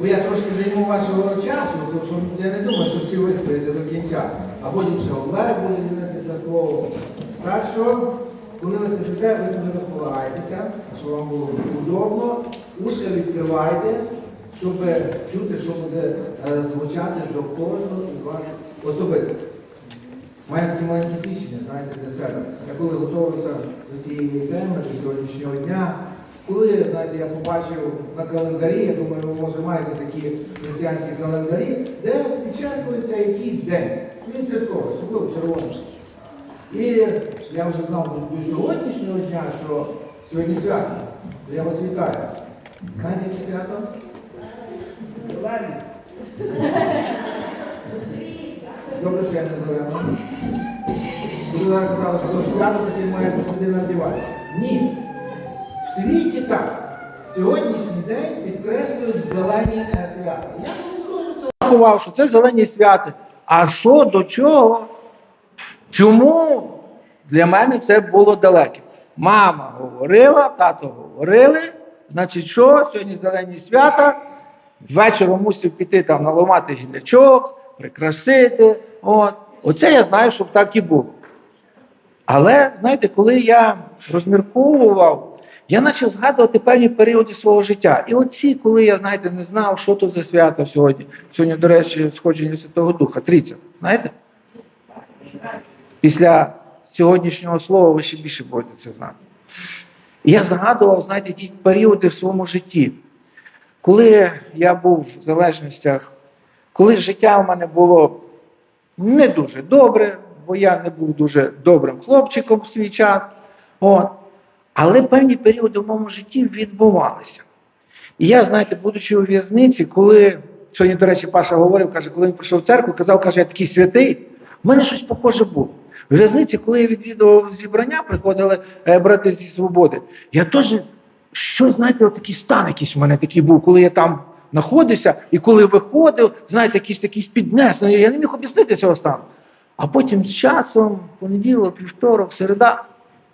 Бо я трошки займу вашого часу, тому що я не думаю, що всі вистоїте до кінця, а потім ще Олег буде ділитися словом. Так що, коли ви сидите, ви собі розполагайтеся, щоб вам було удобно, ушка відкривайте, щоб чути, що буде е, звучати до кожного з вас особисто. Маю такі маленькі свідчення, знаєте, для себе. Я коли готувався до цієї теми, до сьогоднішнього дня, коли, знаєте, я побачив на календарі, я думаю, ви може маєте такі християнські календарі, де відчеркується якийсь день, він святковий, особливо червоний. І я вже знав до сьогоднішнього дня, що сьогодні свято. То я вас вітаю. Знаєте, яке свято? Зелені. Добре, що я не зелена. Коли казали, що свято, тоді має бути людина вдіватися. Ні. Світі так. Сьогоднішній день підкреслюють зелені свята. Я. Рахував, що це зелені святи. А що до чого? Чому для мене це було далеке? Мама говорила, тато говорили, значить, що сьогодні зелені свята, ввечері мусив піти там наламати гілячок, прикрасити. От. Оце я знаю, щоб так і було. Але знаєте, коли я розмірковував, я почав згадувати певні періоди свого життя. І оці, коли я, знаєте, не знав, що тут за свято сьогодні. Сьогодні, до речі, сходження Святого Духа, трійця. Знаєте? Після сьогоднішнього слова ви ще більше будете це знати. І я згадував, знаєте, ті періоди в своєму житті, коли я був в залежностях, коли життя в мене було не дуже добре, бо я не був дуже добрим хлопчиком в свій час. От. Але певні періоди в моєму житті відбувалися. І я, знаєте, будучи у в'язниці, коли сьогодні, до речі, Паша говорив, каже, коли він прийшов в церкву, казав, каже, я такий святий, в мене щось похоже було. В в'язниці, коли я відвідував зібрання, приходили е, брати зі свободи, я теж щось, знаєте, от такий стан якийсь у мене такий був, коли я там знаходився, і коли виходив, знаєте, якийсь такий піднесений, я не міг об'яснити цього стану. А потім з часом, понеділок, вівторок, середа,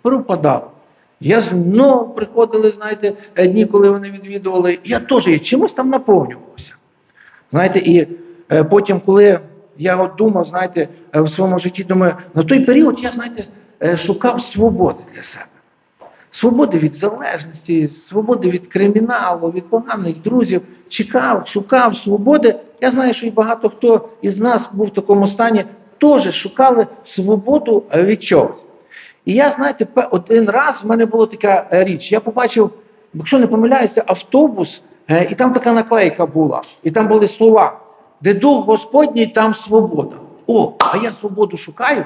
пропадав. Я знову приходили, знаєте, дні, коли вони відвідували, я теж чимось там наповнювався. Знаєте, і е, потім, коли я от думав, знаєте, е, в своєму житті, думаю, на той період я, знаєте, е, шукав свободи для себе. Свободи від залежності, свободи від криміналу, від поганих друзів. Чекав, шукав свободи. Я знаю, що і багато хто із нас був в такому стані, теж шукали свободу від чогось. І я, знаєте, один раз в мене була така е, річ. Я побачив, якщо не помиляюся, автобус, е, і там така наклейка була, і там були слова, де дух Господній, там свобода. О, а я свободу шукаю.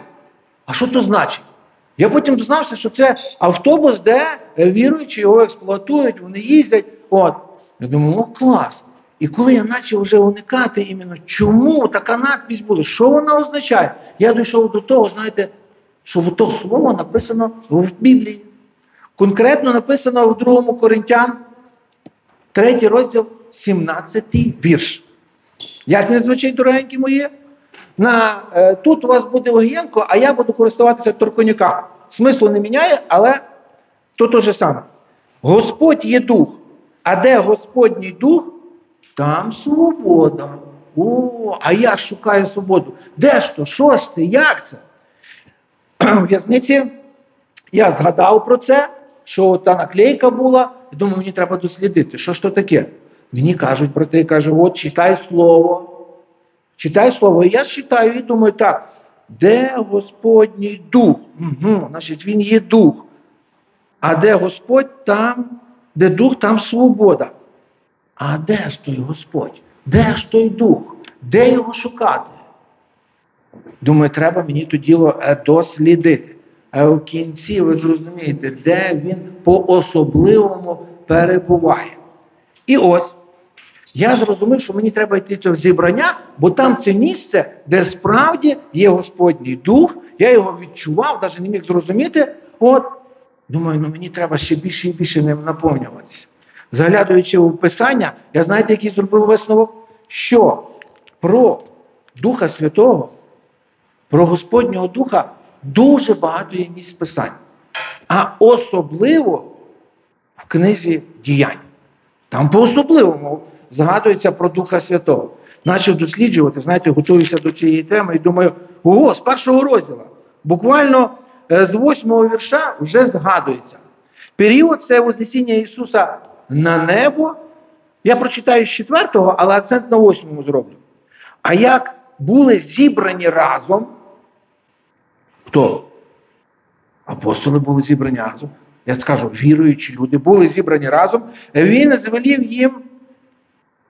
А що то значить? Я потім дізнався, що це автобус, де е, віруючі його експлуатують, вони їздять. От. Я думаю, о, клас. І коли я почав вже уникати іменно, чому така надпись була, що вона означає, я дійшов до того, знаєте, що в то слово написано в Біблії. Конкретно написано в 2 Коринтян, 3 розділ, 17 вірш. Як не звучить, дорогенькі мої? На, е, тут у вас буде Огієнко, а я буду користуватися Торконюка. Смислу не міняє, але то те же саме. Господь є дух, а де Господній дух, там свобода. О, а я шукаю свободу. Де ж то? Що ж це? Як це? В'язниці я згадав про це, що та наклейка була, і думаю, мені треба дослідити, що ж то таке. Мені кажуть брати, кажуть, от читай слово. Читай слово. І я читаю і думаю, так, де Господній дух? Угу, значить, він є дух. А де Господь, там, де дух, там свобода. А де ж той Господь? Де ж той дух? Де його шукати? Думаю, треба мені то діло е, дослідити. А в кінці ви зрозумієте, де він по-особливому перебуває. І ось я зрозумів, що мені треба йти в зібрання, бо там це місце, де справді є Господній дух. Я його відчував, навіть не міг зрозуміти. От, думаю, ну мені треба ще більше і більше ним наповнюватися. Заглядуючи у Писання, я знаєте, який зробив висновок, що про Духа Святого, про Господнього Духа дуже багато є місць Писань. А особливо в книзі діянь. Там по-особливому. згадується про Духа Святого. Почав досліджувати, знаєте, готуюся до цієї теми і думаю, ого, з першого розділу. Буквально е, з восьмого вірша вже згадується. Період це Вознесіння Ісуса на небо. Я прочитаю з четвертого, але акцент на восьмому зроблю. А як були зібрані разом, хто? Апостоли були зібрані разом. Я скажу, віруючі люди були зібрані разом. Він звелів їм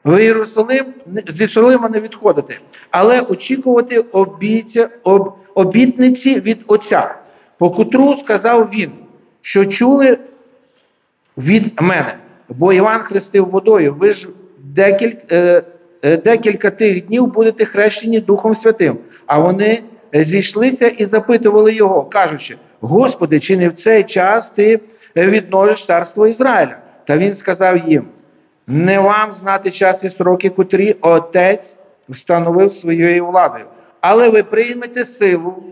в Єрусалим з Єрусалима не відходити, але очікувати обіця, об, обітниці від Отця, по котру сказав він, що чули від мене. Бо Іван хрестив водою. Ви ж декілька, е, е, декілька тих днів будете хрещені Духом Святим. А вони зійшлися і запитували його, кажучи: Господи, чи не в цей час ти відносиш царство Ізраїля? Та він сказав їм: не вам знати час і строки, котрі Отець встановив своєю владою. Але ви приймете силу,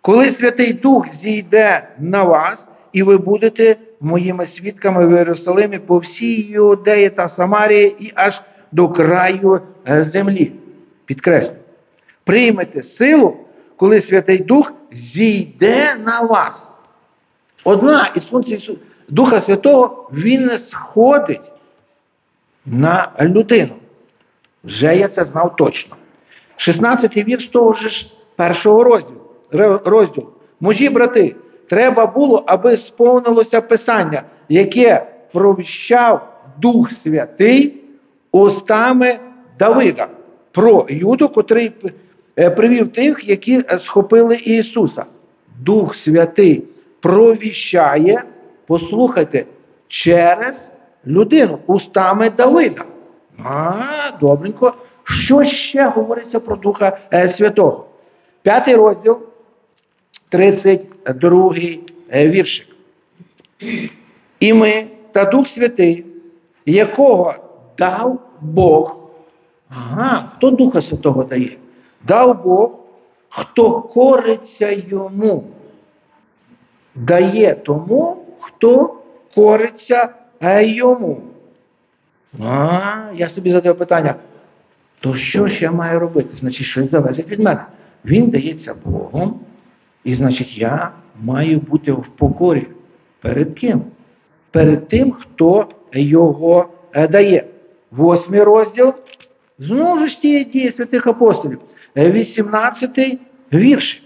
коли Святий Дух зійде на вас, і ви будете моїми свідками в Єрусалимі по всій Іудеї та Самарії і аж до краю е, землі. Підкреслю. Приймете силу, коли Святий Дух зійде на вас. Одна із функцій Духа Святого, Він не сходить на людину. Вже я це знав точно. 16-й вірш того ж першого розділу. розділу. Мужі брати, треба було, аби сповнилося Писання, яке провіщав Дух Святий устами Давида про Юду, котрий привів тих, які е, схопили Ісуса. Дух Святий провіщає, послухайте, через людину, устами Давида. А, добренько. Що ще говориться про Духа е, Святого? П'ятий розділ, 32 е, віршик. І ми та Дух Святий, якого дав Бог. Ага, хто Духа Святого дає? Дав Бог, хто кориться йому. Дає тому, хто кориться е, йому. А, я собі задав питання, то що ж я маю робити? Значить, щось залежить від мене. Він дається Богом, і значить, я маю бути в покорі. Перед ким? Перед тим, хто його е, дає. Восьмий розділ. Знову ж ті дії святих апостолів. Е, 18 вірш.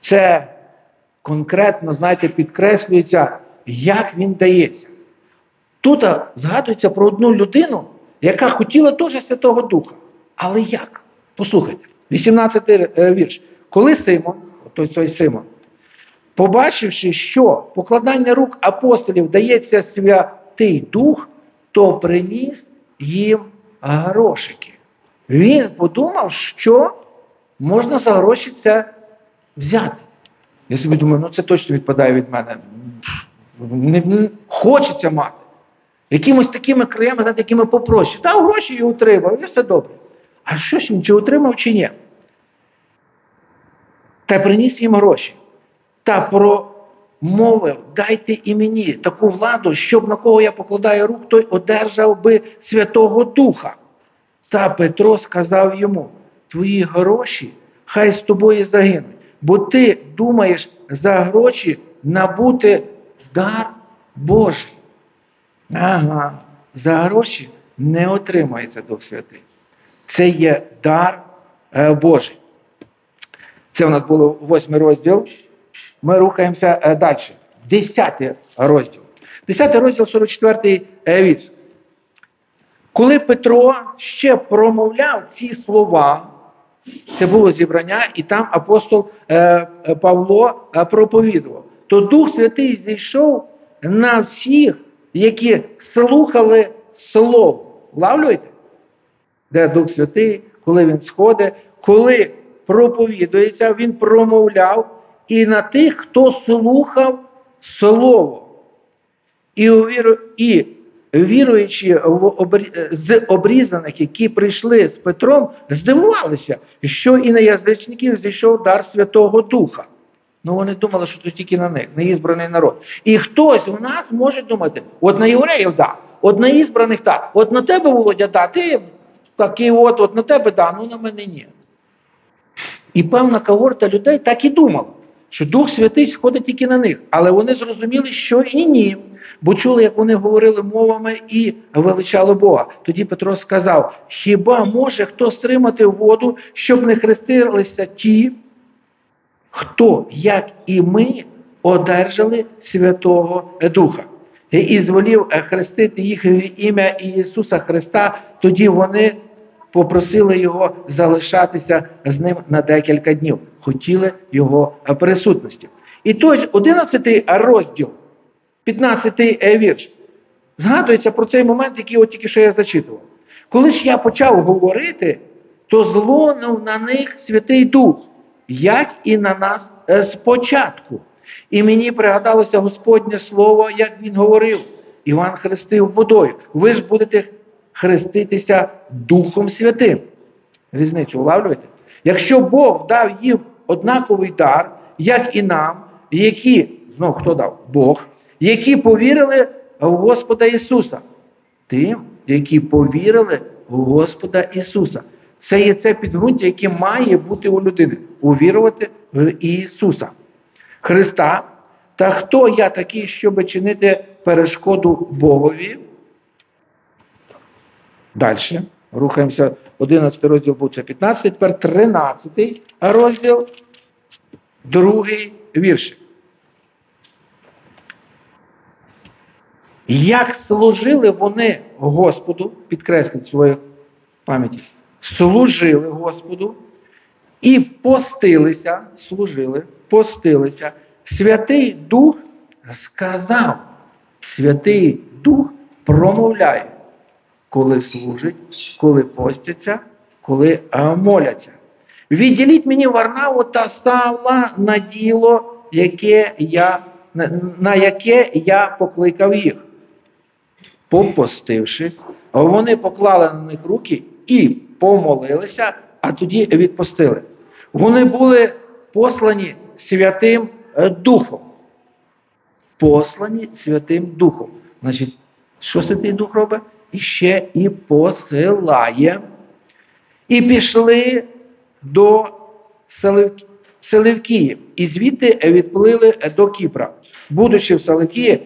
Це конкретно, знаєте, підкреслюється, як він дається. Тут згадується про одну людину, яка хотіла теж Святого Духа. Але як? Послухайте, 18 е, вірш. Коли Симон, той, той Симон, побачивши, що покладання рук апостолів дається Святий Дух, то приніс їм грошики. Він подумав, що можна за гроші це взяти. Я собі думаю, ну це точно відпадає від мене. Не, не- хочеться мати. Якимось такими краями, знаєте, якими попроще. Дав гроші і отримав, і все добре. А що ж він, чи отримав, чи ні? Та приніс їм гроші. Та промовив, дайте і мені таку владу, щоб на кого я покладаю рук, той одержав би Святого Духа. Та Петро сказав йому: Твої гроші хай з тобою загинуть, бо ти думаєш за гроші набути дар Божий. Ага, за гроші не отримається Дух Святий. Це є дар е, Божий. Це у нас було восьмий розділ. Ми рухаємося е, далі. Десятий розділ. Десятий розділ 44 е, віц. Коли Петро ще промовляв ці слова, це було зібрання, і там апостол е, е, Павло е, проповідував, то Дух Святий зійшов на всіх, які слухали Слово. Влавлюєте? Де Дух Святий, коли він сходить, коли проповідується, він промовляв і на тих, хто слухав Слово. І, увіру, і віруючи в обрі- з обрізаних, які прийшли з Петром, здивувалися, що і на язичників зійшов дар Святого Духа. Ну вони думали, що це тільки на них, на ізбраний народ. І хтось у нас може думати, от на євреїв да, От на ізбраних так. От на тебе, Володя, да, ти такий от, от на тебе да, ну на мене ні. І певна когорта людей так і думала, що Дух Святий сходить тільки на них. Але вони зрозуміли, що і ні. Бо чули, як вони говорили мовами і величали Бога. Тоді Петро сказав: хіба може хто стримати воду, щоб не хрестилися ті, хто, як і ми, одержали Святого Духа? І зволів е, хрестити їх в ім'я Ісуса Христа, тоді вони попросили його залишатися з ним на декілька днів. Хотіли його присутності. І той 11 розділ, 15 вірш, згадується про цей момент, який от тільки що я зачитував. Коли ж я почав говорити, то злонув на них Святий Дух, як і на нас е, спочатку. І мені пригадалося Господнє Слово, як він говорив. Іван хрестив водою. Ви ж будете хреститися Духом Святим. Різницю улавлюєте? Якщо Бог дав їм однаковий дар, як і нам, які, знов хто дав? Бог, які повірили в Господа Ісуса. Тим, які повірили в Господа Ісуса. Це є це підґрунтя, яке має бути у людини. Увірувати в Ісуса. Христа. Та хто я такий, щоб чинити перешкоду Богові? Далі. Рухаємося. 11 розділ був це 15, тепер 13 розділ, другий вірш. Як служили вони Господу, підкресліть свою пам'яті, служили Господу і постилися, служили, постилися. Святий Дух сказав, Святий Дух промовляє, коли служать, коли постяться, коли е, моляться. Відділіть мені Варнаву та Савла на діло, яке я, на яке я покликав їх. Попостивши, вони поклали на них руки і помолилися, а тоді відпустили. Вони були послані Святим е, Духом. Послані Святим Духом. Значить, що Святий Дух робить? І ще і посилає. І пішли до Селевкії, і звідти відплили до Кіпра. Будучи в Селевкії,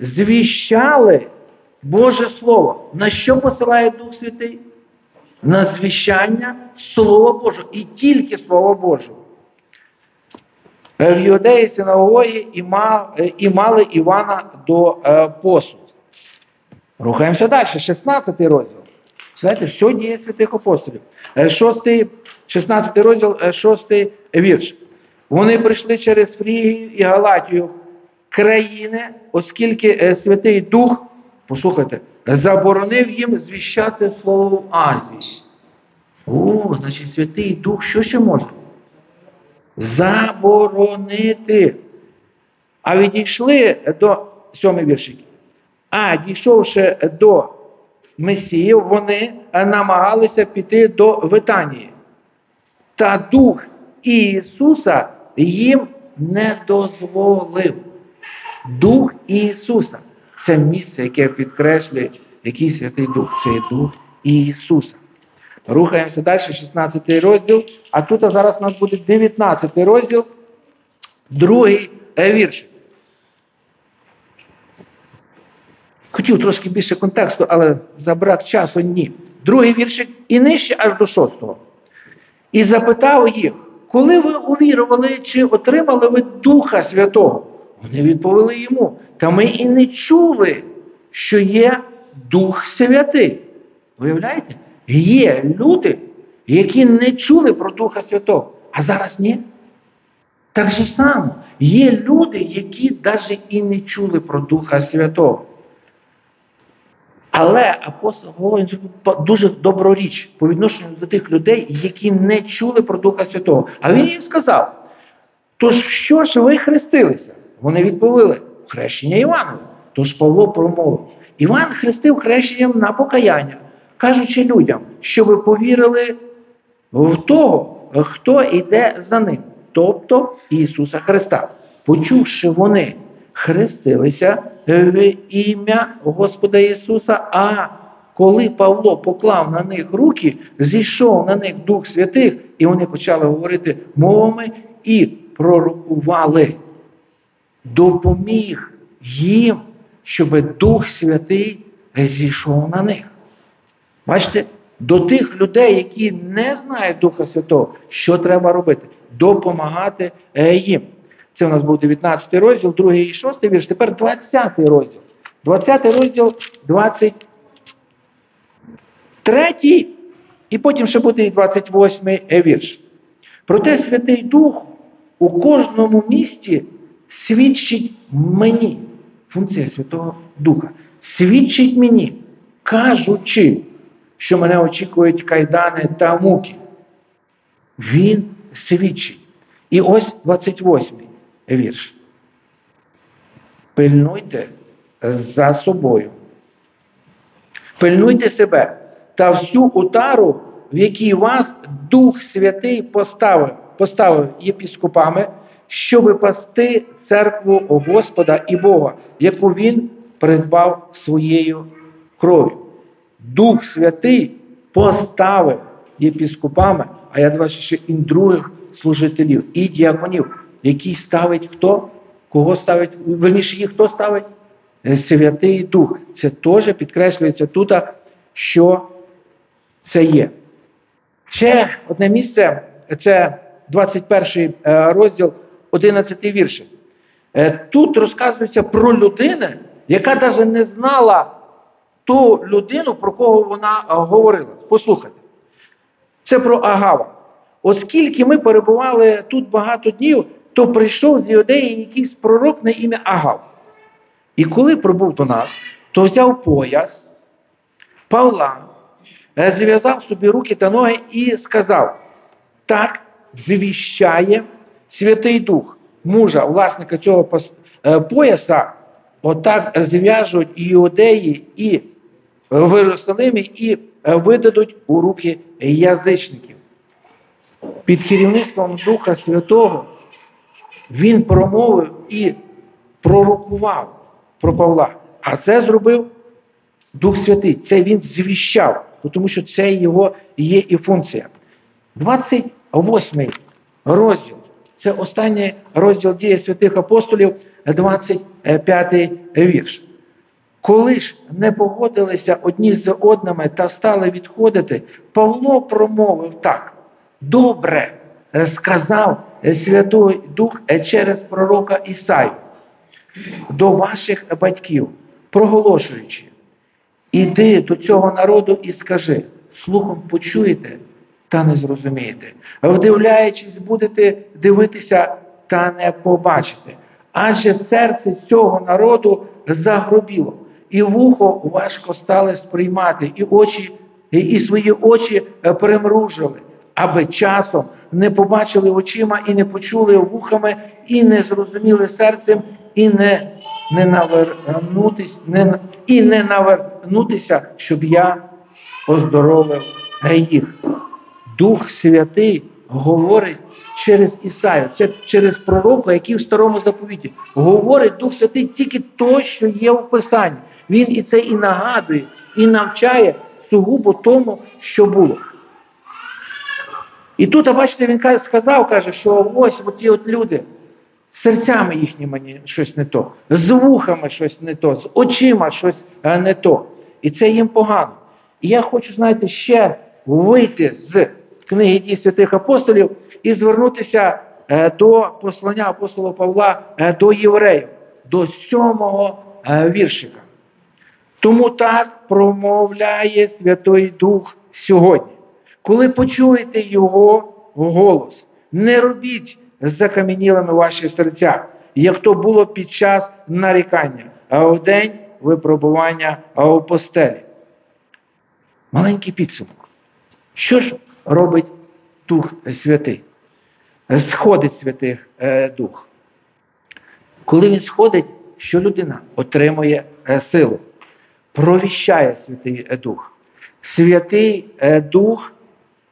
звіщали Боже Слово. На що посилає Дух Святий? На звіщання Слова Божого. І тільки Слова Божого. Е, В Юдеї синагогі е, і мали Івана до е. Рухаємося далі, 16 розділ. Знаєте, все діє святих апостолів. Е, Шостий, 16 розділ, е, 6 вірш. Вони прийшли через Фрігію і Галатію країни, оскільки е, Святий Дух, послухайте, заборонив їм звіщати слово в Азії. О, значить, Святий Дух що ще може? Заборонити. А відійшли до сьомий віршик. А дійшовши до Месії, вони намагалися піти до Витанії. Та Дух Ісуса їм не дозволив. Дух Ісуса це місце, яке підкреслює, який Святий Дух. Це Дух Ісуса. Рухаємося далі, 16 розділ. А тут зараз у нас буде 19 розділ, другий е, вірш. Хотів трошки більше контексту, але за брак часу ні. Другий віршик і нижче аж до шостого. І запитав їх, коли ви увірували, чи отримали ви Духа Святого? Вони відповіли йому, та ми і не чули, що є Дух Святий. Виявляєте? Є люди, які не чули про Духа Святого, а зараз ні. Так же само, є люди, які навіть і не чули про Духа Святого. Але апостол говорить дуже добру річ по відношенню до тих людей, які не чули про Духа Святого. А він їм сказав: тож що ж ви хрестилися? Вони відповіли: хрещення Іванове. Тож Павло промовив: Іван хрестив хрещенням на покаяння, кажучи людям, що ви повірили в того, хто йде за ним, тобто Ісуса Христа. Почувши вони, хрестилися в ім'я Господа Ісуса. А коли Павло поклав на них руки, зійшов на них Дух Святих, і вони почали говорити мовами і пророкували. Допоміг їм, щоб Дух Святий зійшов на них. Бачите, до тих людей, які не знають Духа Святого, що треба робити? Допомагати е, їм. Це у нас був 19 розділ, 2 і 6 вірш. Тепер 20 розділ. 20 розділ, 23, і потім ще буде і 28 вірш. Проте Святий Дух у кожному місті свідчить мені. Функція Святого Духа. Свідчить мені, кажучи, що мене очікують кайдани та муки. Він свідчить. І ось 28 вірш. Пильнуйте за собою. Пильнуйте себе та всю утару, в якій вас Дух Святий поставив, поставив єпіскопами, щоби пасти церкву Господа і Бога, яку Він придбав своєю кров'ю. Дух Святий поставив єпіскопами, а я бачу ще і других служителів, і діаконів, які ставить хто? Кого ставить? Верніше їх хто ставить? Святий Дух. Це теж підкреслюється тут, що це є. Ще одне місце, це 21 розділ, 11 вірш. Е, Тут розказується про людину, яка навіть не знала ту людину, про кого вона е, говорила. Послухайте. Це про Агава. Оскільки ми перебували тут багато днів, то прийшов з Іудеї якийсь пророк на ім'я Агав. І коли прибув до нас, то взяв пояс Павла, е, зв'язав собі руки та ноги і сказав: так звіщає Святий Дух, мужа, власника цього е, пояса, отак зв'яжуть іудеї, і в Єрусалимі, і е, видадуть у руки язичників. Під керівництвом Духа Святого він промовив і пророкував про Павла. А це зробив Дух Святий. Це він звіщав, тому що це його є і функція. 28 розділ. Це останній розділ дії святих апостолів, 25 вірш. Коли ж не погодилися одні з одними та стали відходити, Павло промовив так: добре е, сказав Святий Дух е, через пророка Ісаю до ваших батьків, проголошуючи, іди до цього народу і скажи, слухом почуєте та не зрозумієте, вдивляючись, будете дивитися та не побачите. Адже серце цього народу загробіло, і вухо важко стали сприймати, і очі, і- свої очі примружили, аби часом не побачили очима і не почули вухами, і не зрозуміли серцем, і не, не навернутись, не, і не навернутися, щоб я оздоровив їх. Дух Святий говорить через Ісаю, це через пророка, який в старому заповіті. Говорить Дух Святий тільки то, що є в Писанні. Він і це і нагадує, і навчає сугубо тому, що було. І тут, а бачите, він сказав, каже, що ось ті от люди, серцями їхніми щось не то, з вухами щось не то, з очима щось е, не то. І це їм погано. І я хочу, знаєте, ще вийти з книги дій святих апостолів і звернутися е, до послання апостола Павла е, до євреїв, до сьомого е, віршика. Тому так промовляє Святий Дух сьогодні. Коли почуєте Його голос, не робіть закам'янілими ваші серця, як то було під час нарікання, а в день випробування у постелі. Маленький підсумок. Що ж робить Дух Святий? Сходить Святий е, Дух. Коли він сходить, що людина отримує е, силу? Провіщає Святий е, Дух. Святий Дух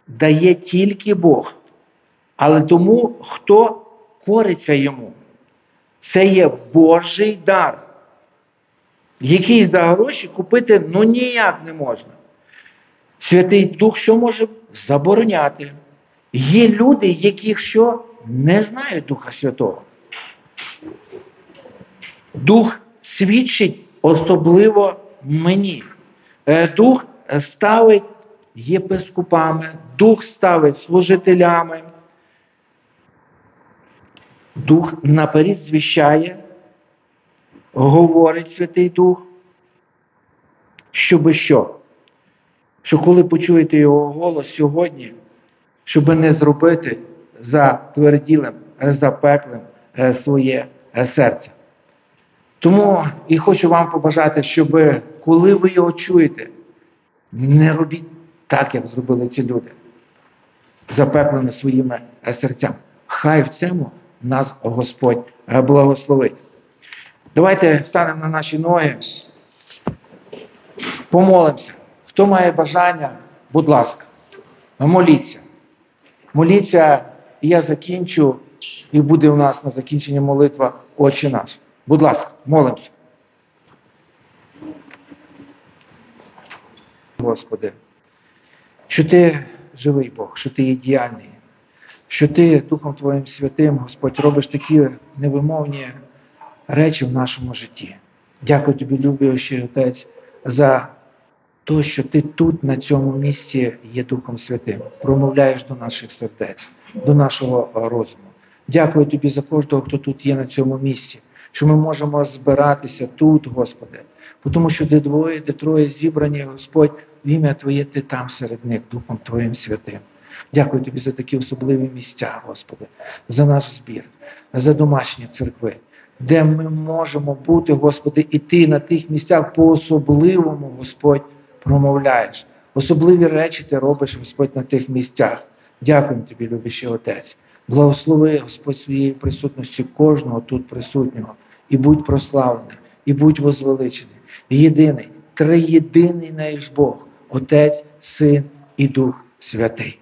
дає тільки Бог, але тому, хто кориться йому. Це є Божий дар. який за гроші купити ну ніяк не можна. Святий Дух що може забороняти? Є люди, яких що не знають Духа Святого. Дух свідчить особливо мені. Е, Дух ставить єпископами, дух ставить служителями. Дух наперед звіщає, говорить Святий Дух, щоби що? Що коли почуєте його голос сьогодні, щоб не зробити за тверділим, запеклим е, своє е, серце. Тому і хочу вам побажати, щоб коли ви його чуєте, не робіть так, як зробили ці люди, запеклими своїми е, серцями. Хай в цьому нас Господь е, благословить. Давайте встанемо на наші ноги, помолимося. Хто має бажання, будь ласка, моліться. Моліться, і я закінчу, і буде у нас на закінчення молитва Отче наш. Будь ласка, молимося. Господи, що Ти живий Бог, що Ти є діяльний, що Ти Духом Твоїм Святим, Господь, робиш такі невимовні речі в нашому житті. Дякую тобі, любящий Отець, за те, що ти тут, на цьому місці, є Духом Святим, промовляєш до наших сердець, до нашого розуму. Дякую тобі за кожного, хто тут є на цьому місці, що ми можемо збиратися тут, Господи, тому що де двоє, де троє зібрані, Господь, в ім'я Твоє Ти там серед них, Духом Твоїм Святим. Дякую тобі за такі особливі місця, Господи, за наш збір, за домашні церкви, де ми можемо бути, Господи, і Ти на тих місцях по-особливому, Господь, промовляєш. Особливі речі ти робиш, Господь, на тих місцях. Дякуємо тобі, любящий Отець. Благослови, Господь, своєю присутністю кожного тут присутнього. І будь прославлений, і будь возвеличений. Єдиний, триєдиний наш Бог, Отець, Син і Дух Святий.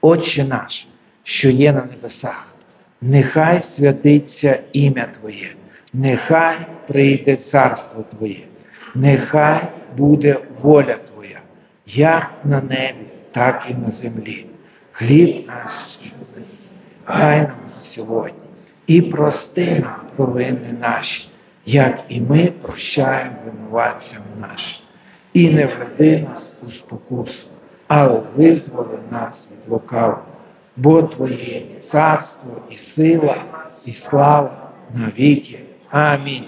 Отче наш, що є на небесах, нехай святиться ім'я Твоє, нехай прийде царство Твоє, нехай буде воля Твоя, як на небі, так і на землі. Хліб наш дай нам сьогодні і прости нам провини наші, як і ми прощаємо винуватцям нашим. І не введи нас у спокусу, але визволи нас від лукавого. Бо Твоє є царство і сила, і слава навіки. Амінь.